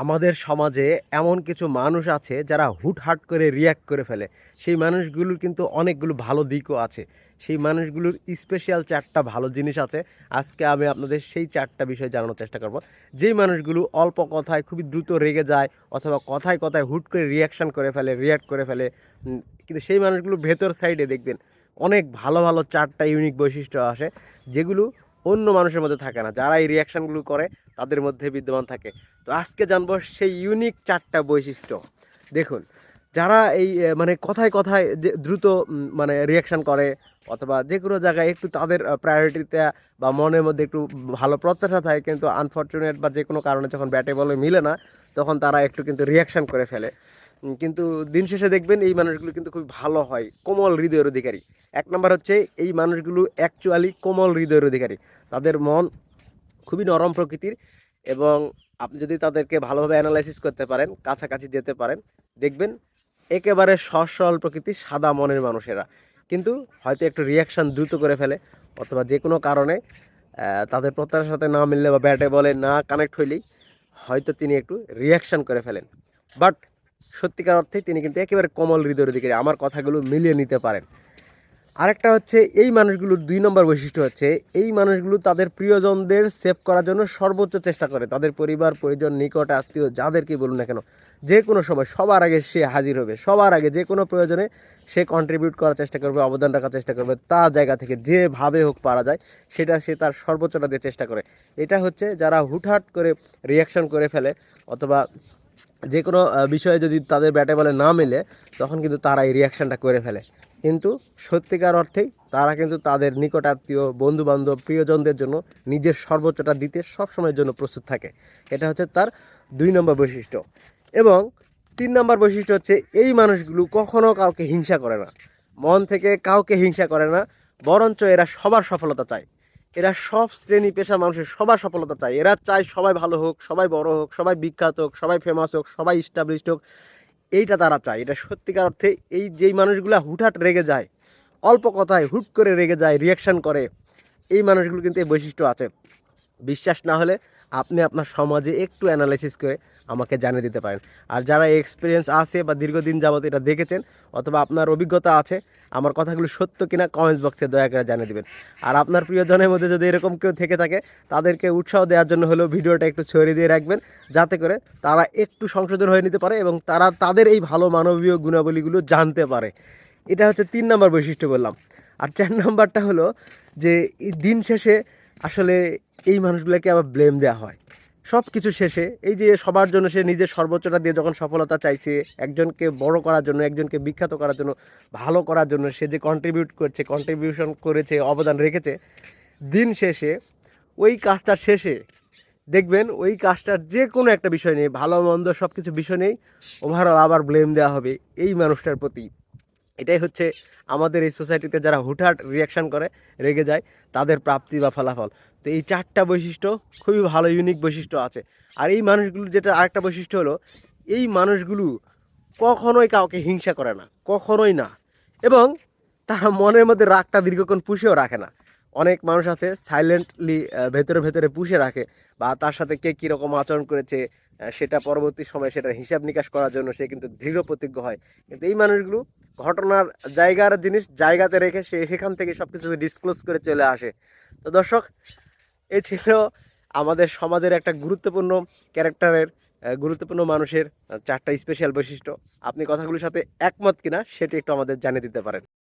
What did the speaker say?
আমাদের সমাজে এমন কিছু মানুষ আছে যারা হুটহাট করে রিয়্যাক্ট করে ফেলে। সেই মানুষগুলোর কিন্তু অনেকগুলো ভালো দিকও আছে। সেই মানুষগুলোর স্পেশাল চারটা ভালো জিনিস আছে। আজকে আমি আপনাদের সেই চারটা বিষয় জানানোর চেষ্টা করব। যেই মানুষগুলো অল্প কথায় খুবই দ্রুত রেগে যায় অথবা কথায় কথায় হুট করে রিয়াকশান করে ফেলে রিয়্যাক্ট করে ফেলে কিন্তু সেই মানুষগুলো ভেতর সাইডে দেখবেন, অনেক ভালো ভালো চারটা ইউনিক বৈশিষ্ট্য আসে, যেগুলো অন্য মানুষের মধ্যে থাকে না। যারা এই রিয়াকশানগুলো করে তাদের মধ্যে বিদ্যমান থাকে। তো আজকে জানব সেই ইউনিক চারটা বৈশিষ্ট্য। দেখুন, যারা এই মানে কথায় কথায় যে দ্রুত মানে রিয়াকশান করে, অথবা যে কোনো জায়গায় একটু তাদের প্রায়োরিটিতে বা মনের মধ্যে একটু ভালো প্রত্যাশা থাকে, কিন্তু আনফর্চুনেট বা যে কোনো কারণে যখন ব্যাটে বলে মিলে না, তখন তারা একটু কিন্তু রিয়াকশান করে ফেলে। কিন্তু দিন শেষে দেখবেন এই মানুষগুলো কিন্তু খুব ভালো হয়, কোমল হৃদয়ের অধিকারী। এক নম্বর হচ্ছে এই মানুষগুলো অ্যাকচুয়ালি কোমল হৃদয়ের অধিকারী। তাদের মন খুবই নরম প্রকৃতির এবং আপনি যদি তাদেরকে ভালোভাবে অ্যানালাইসিস করতে পারেন, কাছাকাছি যেতে পারেন, দেখবেন একেবারে সরল প্রকৃতির সাদা মনের মানুষেরা। কিন্তু হয়তো একটু রিয়াকশান দ্রুত করে ফেলে অথবা যে কোনো কারণে তাদের প্রত্যাশার সাথে না মিললে বা ব্যাটে বলে না কানেক্ট হইলেই হয়তো তিনি একটু রিয়াকশান করে ফেলেন। বাট সত্যিকার অর্থে তিনি কিন্তু একেবারে কোমল হৃদয়ের অধিকারী আমার কথাগুলো মিলিয়ে নিতে পারেন। আরেকটা হচ্ছে, এই মানুষগুলোর দুই নম্বর বৈশিষ্ট্য হচ্ছে, এই মানুষগুলো তাদের প্রিয়জনদের সেভ করার জন্য সর্বোচ্চ চেষ্টা করে। তাদের পরিবার, পরিজন, নিকট, আত্মীয়, যাদেরকে বলুন না কেন, যে কোনো সময়, সবার আগে সে হাজির হবে। সবার আগে যে কোনো প্রয়োজনে সে কন্ট্রিবিউট করার চেষ্টা করবে, অবদান রাখার চেষ্টা করবে তার জায়গা থেকে যেভাবে হোক পারা যায়, সেটা সে তার সর্বোচ্চটা দিয়ে চেষ্টা করে। এটা হচ্ছে, যারা হুটহাট করে রিয়াকশন করে ফেলে, অথবা যে কোনো বিষয়ে যদি তাদের ব্যাটে বলে না মেলে, তখন কিন্তু তারা এই রিয়াকশানটা করে ফেলে। কিন্তু সত্যিকার অর্থেই তারা কিন্তু তাদের নিকটাত্মীয় বন্ধু বান্ধব প্রিয়জনদের জন্য নিজের সর্বোচ্চটা দিতে সবসময়ের জন্য প্রস্তুত থাকে। এটা হচ্ছে তার দুই নম্বর বৈশিষ্ট্য। এবং তিন নম্বর বৈশিষ্ট্য হচ্ছে এই মানুষগুলো কখনও কাউকে হিংসা করে না। মন থেকে কাউকে হিংসা করে না, বরঞ্চ এরা সবার সফলতা চায়। এরা সব শ্রেণি পেশা মানুষের সবার সফলতা চায়। এরা চায় সবাই ভালো হোক, সবাই বড় হোক, সবাই বিখ্যাত হোক, সবাই ফেমাস হোক, সবাই স্টাবলিশড হোক। এইটা তারা চায়। এটা সত্যিকার অর্থে এই যেই মানুষগুলো হুটহাট রেগে যায়, অল্প কথায় হুট করে রেগে যায় রিয়াকশান করে, এই মানুষগুলো কিন্তু এই বৈশিষ্ট্য আছে। বিশ্বাস না হলে আপনি আপনার সমাজে একটু অ্যানালাইসিস করে আমাকে জানিয়ে দিতে পারেন। আর যারা এক্সপিরিয়েন্স আছে বা দীর্ঘদিন যাবত এটা দেখেছেন অথবা আপনার অভিজ্ঞতা আছে, আমার কথাগুলো সত্য কিনা কমেন্টস বক্সে দয়া করে জানিয়ে দেবেন। আর আপনার প্রিয়জনের মধ্যে যদি এরকম কেউ থেকে থাকে, তাদেরকে উৎসাহ দেওয়ার জন্য হলেও ভিডিওটা একটু ছড়িয়ে দিয়ে রাখবেন, যাতে করে তারা একটু সংশোধন হয়ে নিতে পারে এবং তারা তাদের এই ভালো মানবীয় গুণাবলীগুলো জানতে পারে। এটা হচ্ছে তিন নম্বর বৈশিষ্ট্য বললাম। আর চার নাম্বারটা হলো যে দিন শেষে আসলে এই মানুষগুলোকে আবার ব্লেম দেওয়া হয়। সব কিছু শেষে এই যে সবার জন্য সে নিজের সর্বোচ্চটা দিয়ে যখন সফলতা চাইছে, একজনকে বড় করার জন্য, একজনকে বিখ্যাত করার জন্য, ভালো করার জন্য সে যে কন্ট্রিবিউট করছে কন্ট্রিবিউশন করেছে, অবদান রেখেছে, দিন শেষে ওই কাজটার শেষে দেখবেন ওই কাজটার যে কোনো একটা বিষয় নেই ভালো, মন্দ সব কিছু বিষয় নেই ওভারঅল আবার ব্লেম দেওয়া হবে এই মানুষটার প্রতি। এটাই হচ্ছে আমাদের এই সোসাইটিতে যারা হুটহাট রিয়াকশান করে, রেগে যায়, তাদের প্রাপ্তি বা ফলাফল। তো এই চারটা বৈশিষ্ট্য খুবই ভালো ইউনিক বৈশিষ্ট্য আছে। আর এই মানুষগুলো, যেটা আরেকটা বৈশিষ্ট্য হলো, এই মানুষগুলো কখনোই কাউকে হিংসা করে না, কখনোই না। এবং তারা মনের মধ্যে রাগটা দীর্ঘক্ষণ পুষেও রাখে না। অনেক মানুষ আছে সাইলেন্টলি ভেতরে ভেতরে পুষে রাখে, বা তার সাথে কে কীরকম আচরণ করেছে সেটা পরবর্তী সময়ে সেটার হিসাব নিকাশ করার জন্য সে কিন্তু দৃঢ় প্রতিজ্ঞ হয়। কিন্তু এই মানুষগুলো ঘটনার জায়গার জিনিস জায়গাতে রেখে সে সেখান থেকে সব কিছু ডিসক্লোজ করে চলে আসে। তো দর্শক এই ছিল আমাদের সমাজের একটা গুরুত্বপূর্ণ ক্যারেক্টারের গুরুত্বপূর্ণ মানুষের চারটা স্পেশাল বৈশিষ্ট্য। আপনি কথাগুলোর সাথে একমত কিনা সেটি একটু আমাদের জানিয়ে দিতে পারেন।